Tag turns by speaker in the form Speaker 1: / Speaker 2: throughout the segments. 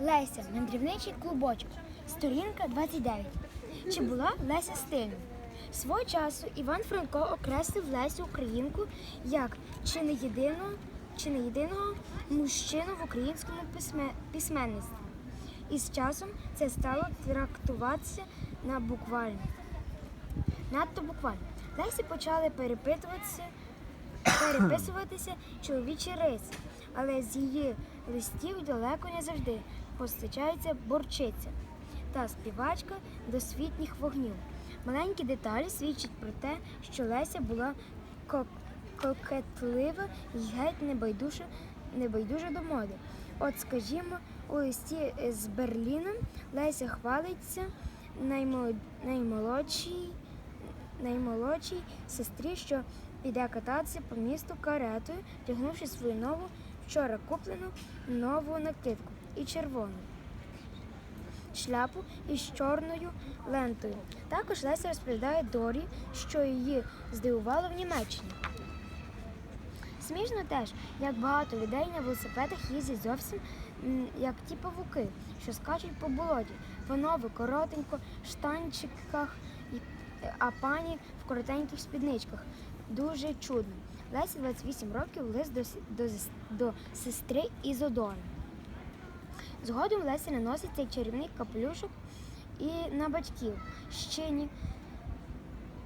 Speaker 1: Леся, мандрівничий клубочок, сторінка 29. Чи була Леся стильною? Свого часу Іван Франко окреслив Лесю Українку як чи не єдиного, чи не єдиного мужчину в українському письме, письменництві. І з часом це стало трактуватися на буквально. Надто буквально. Лесі почали перепитуватися, переписуватися чоловічі риси, але з її листів далеко не завжди постачається борчиця та співачка досвітніх вогнів. Маленькі деталі свідчать про те, що Леся була ко- кокетлива і геть небайдужа, небайдужа до моди. От, скажімо, у листі з Берліном Леся хвалиться наймолодшій наймолодшій сестрі, що піде кататися по місту каретою, тягнувши свою нову вчора куплену нову накидку і червону шляпу із чорною лентою. Також Леся розповідає Дорі, що її здивувало в Німеччині. Смішно теж, як багато людей на велосипедах їздять зовсім як ті павуки, що скачуть по болоті. Панове коротенько, штанчиках, а пані в коротеньких спідничках. Дуже чудно. Лесі 28 років лист до, до, до сестри Ізодори. Згодом Леся наносить цей чарівний капелюшок і на батьків щині,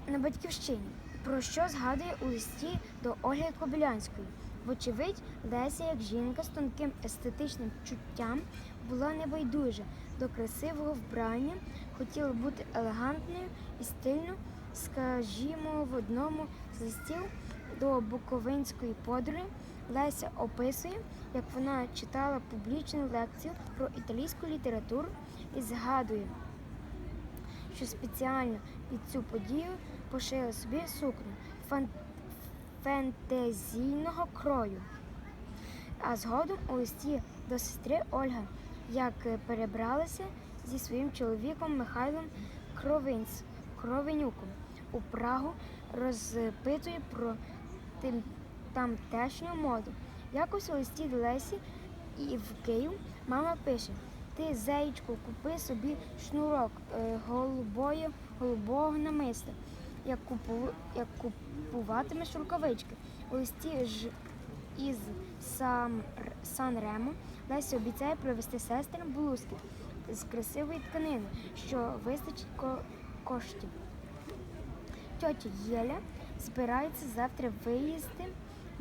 Speaker 1: на батьківщині, про що згадує у листі до Ольги Кобилянської. Вочевидь, Леся, як жінка з тонким естетичним чуттям, була небайдужа до красивого вбрання, хотіла бути елегантною і стильно, скажімо, в одному з листів до Буковинської подруги Леся описує, як вона читала публічну лекцію про італійську літературу і згадує, що спеціально під цю подію пошила собі сукню фан- фентезійного крою. А згодом у листі до сестри Ольга, як перебралася зі своїм чоловіком Михайлом Кровинць, Кровенюком у Прагу, розпитує про тим, тамтешню моду. Якось у листі до Лесі і в Київ мама пише: Ти, зеєчку, купи собі шнурок е, голубої, голубого намиста, як, купу, як купуватимеш рукавички. У листі ж із сам, Сан-Ремо Леся обіцяє привезти сестрам блузки з красивої тканини, що вистачить ко- коштів. Тьотя Єля збирається завтра виїзди,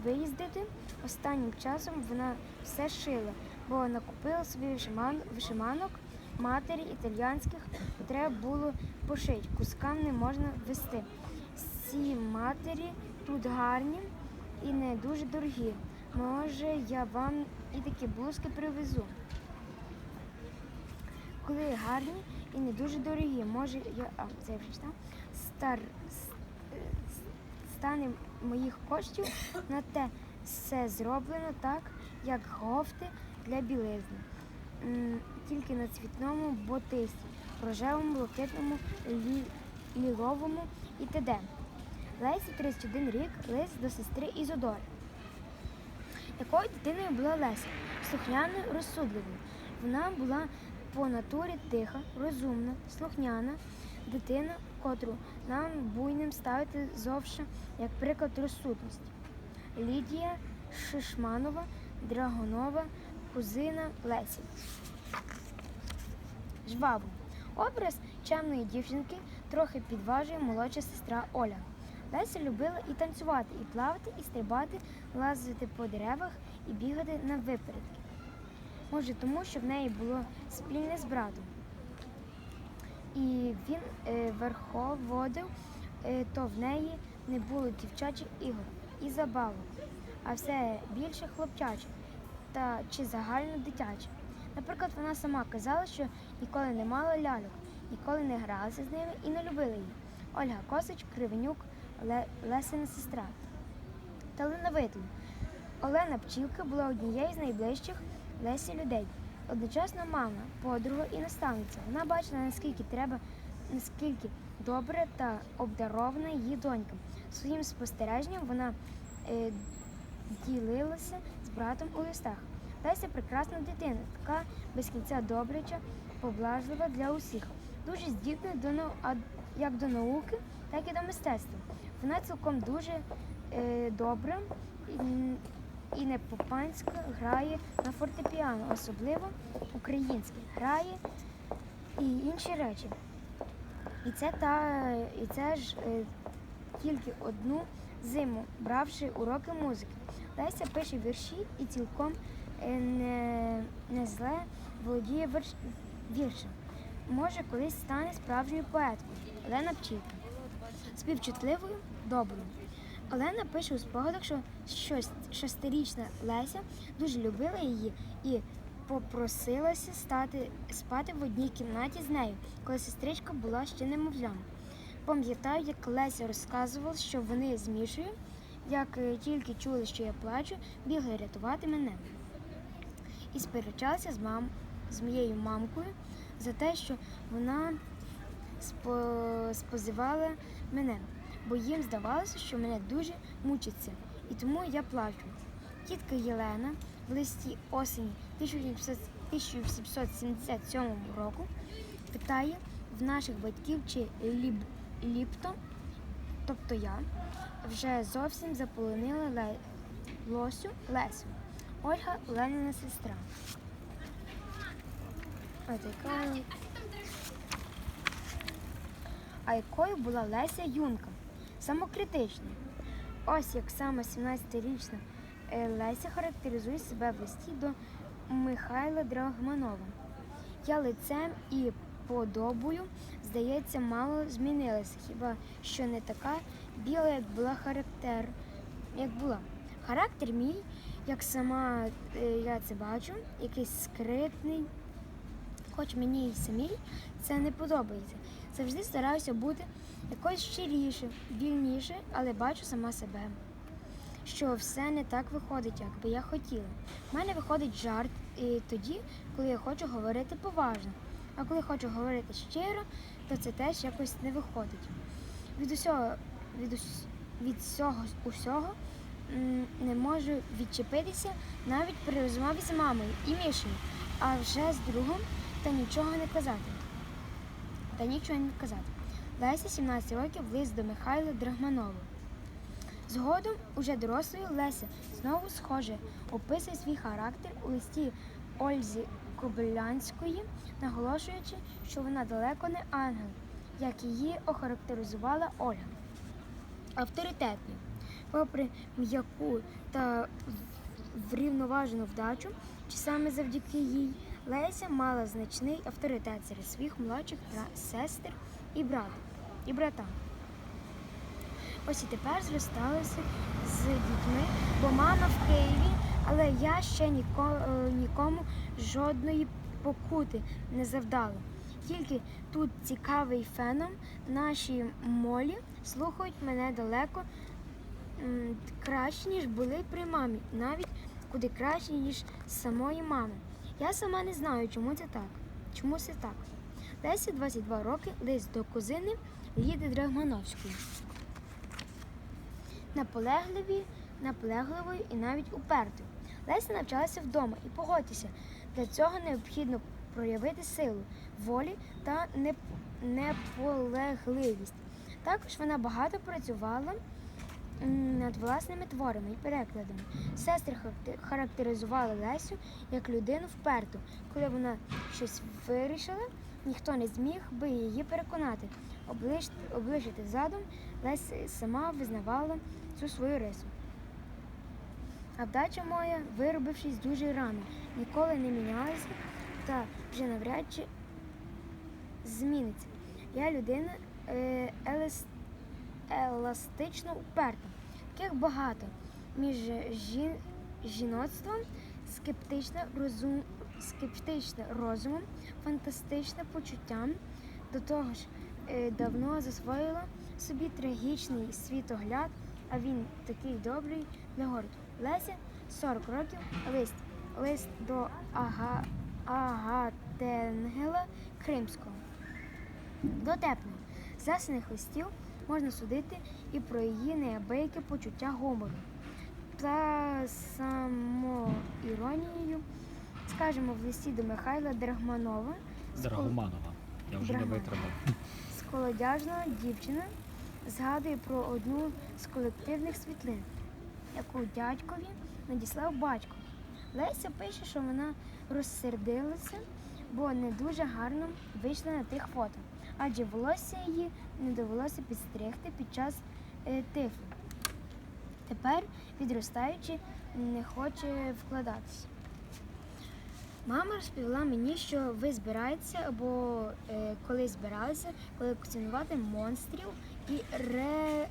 Speaker 1: виїздити. Останнім часом вона все шила, бо накупила собі вишиман, вишиманок матері італіянських. Треба було пошити, кускам не можна вести. Ці матері тут гарні і не дуже дорогі. Може, я вам і такі блузки привезу. Коли гарні і не дуже дорогі, може я. А, це вже читав. Стар с- е, стане моїх коштів на те все зроблено так, як гофти для білизни. Тільки на цвітному ботисті, рожевому, блакитному, лі, ліловому і т.д. Лесі 31 рік, лист до сестри Ізодори. Якою дитиною була Леся? Слухняною, розсудливою. Вона була по натурі тиха, розумна, слухняна дитина, котру нам буйним ставити зовше як приклад розсудності. Лідія Шишманова, Драгонова, кузина Лесі. Жваву. Образ чемної дівчинки трохи підважує молодша сестра Оля. Леся любила і танцювати, і плавати, і стрибати, лазити по деревах і бігати на випередки. Може, тому що в неї було спільне з братом. І він е, верховодив, е, то в неї не було дівчачих ігор і забавок, а все більше хлопчачих та чи загально дитячих. Наприклад, вона сама казала, що ніколи не мала ляльок, ніколи не гралася з ними і не любила їх. Ольга Косич, Кривенюк, Ле- Лесина сестра. Талановитою. Олена Пчілка була однією з найближчих Лесі людей. Одночасно мама, подруга і наставниця. Вона бачила, наскільки треба, наскільки добре та обдарована її донька. Своїм спостереженням вона е, ділилася з братом у листах. Леся прекрасна дитина, така без кінця добряча, поблажлива для усіх. Дуже здібна до як до науки, так і до мистецтва. Вона цілком дуже е, добра і, не по-панськи грає на фортепіано, особливо українське, грає і інші речі. І це та і це ж е, тільки одну зиму, бравши уроки музики. Леся пише вірші і цілком е, не, не зле володіє вірш, віршем. Може, колись стане справжньою поеткою. Олена вчителька. Співчутливою, доброю. Олена пише у спогадах, що шестирічна Леся дуже любила її і попросилася стати спати в одній кімнаті з нею, коли сестричка була ще немовлям. Пам'ятаю, як Леся розказувала, що вони з Мішею, як е, тільки чули, що я плачу, бігли рятувати мене. І сперечалася з мам, з моєю мамкою за те, що вона спо- спозивала мене, бо їм здавалося, що мене дуже мучиться, і тому я плачу. Тітка Єлена в листі осені 1777 року питає в наших батьків, чи ліб, ліпто, тобто я, вже зовсім заполонила Ле, Лосю Лесю. Ольга Ленина сестра. Яка... А якою була Леся Юнка? Самокритична. Ось як саме 17-річна е, Леся характеризує себе в листі до Михайла Драгманова. Я лицем і подобою, здається, мало змінилася, хіба що не така біла, як була характер, як була. Характер мій, як сама е, я це бачу, якийсь скритний, хоч мені і самій це не подобається. Завжди стараюся бути якось щиріше, вільніше, але бачу сама себе. Що все не так виходить, як би я хотіла. У мене виходить жарт і тоді, коли я хочу говорити поважно. А коли хочу говорити щиро, то це теж якось не виходить. Від усього, від, ус, від всього усього не можу відчепитися навіть при розмові з мамою і Мішею, а вже з другом та нічого не казати. Та нічого не казати. Леся 17 років лист до Михайла Драгманова. Згодом, уже дорослою, Леся знову схоже описує свій характер у листі Ользі Кобилянської, наголошуючи, що вона далеко не ангел, як її охарактеризувала Ольга. Авторитетною. Попри м'яку та врівноважену вдачу, чи саме завдяки їй, Леся мала значний авторитет серед своїх молодших бра- сестер і брата, і брата. Ось і тепер зросталися з дітьми, бо мама в Києві, але я ще е, нікому жодної покути не завдала. Тільки тут цікавий феном наші молі слухають мене далеко краще, ніж були при мамі, навіть куди краще, ніж самої мами. Я сама не знаю, чому це так. Чому це так? Лесі 22 роки, лист до кузини Ліди Драгмановської наполегливі, наполегливою і навіть упертою. Леся навчалася вдома і погодьтеся, для цього необхідно проявити силу, волі та неполегливість. Також вона багато працювала над власними творами і перекладами. Сестри характер- характеризували Лесю як людину вперту. Коли вона щось вирішила, ніхто не зміг би її переконати. Облиш- Облишити задум Леся сама визнавала цю свою рису. А вдача моя, виробившись дуже рано, ніколи не мінялася та вже навряд чи зміниться. Я людина е, елас- еластично уперта. Таких багато. Між жін, жіноцтвом скептичне, розум, скептичне розумом, фантастичне почуттям. До того ж, е, давно засвоїла собі трагічний світогляд, а він такий добрий для городу. Леся 40 років, лист, лист до Ага, Агатенгела Кримського. Дотепно. З Лесиних листів можна судити і про її неабияке почуття гумору. за самоіронією скажемо в листі до Михайла Драгманова
Speaker 2: Драгоманова. Я вже не витримав.
Speaker 1: з колодяжного дівчина згадує про одну з колективних світлин, яку дядькові надіслав батько. Леся пише, що вона розсердилася, бо не дуже гарно вийшла на тих фото, адже волосся її не довелося підстригти під час е, тифу. Тепер, відростаючи, не хоче вкладатися. Мама розповіла мені, що ви збираєтеся або е, колись збиралися колекціонувати монстрів і ре,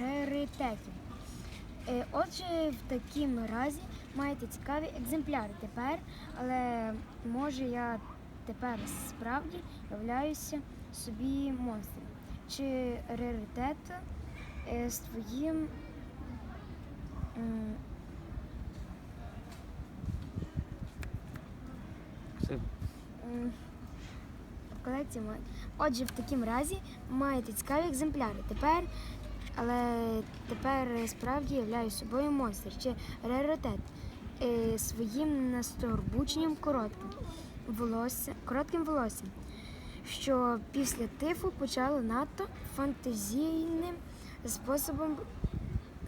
Speaker 1: раритетів. Е, отже, в такому разі маєте цікаві екземпляри тепер, але може я тепер справді являюся собі монстром. Чи раритет е, з твоїм колекції мають. Отже, в такому разі маєте цікаві екземпляри. Тепер, але тепер справді являю собою монстр чи раритет е, своїм настовбученням коротким волосся, коротким волоссям, що після тифу почало надто фантазійним способом,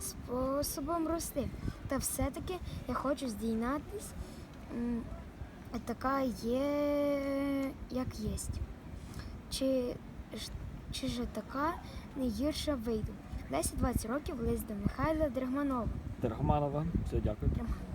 Speaker 1: способом рости. Та все-таки я хочу здійнатись. така є, як єсть. Чи, чи ж така не гірша вийду? 10-20 років лист до Михайла Драгманова.
Speaker 2: Драгманова, Все, дякую.
Speaker 1: Драгманова.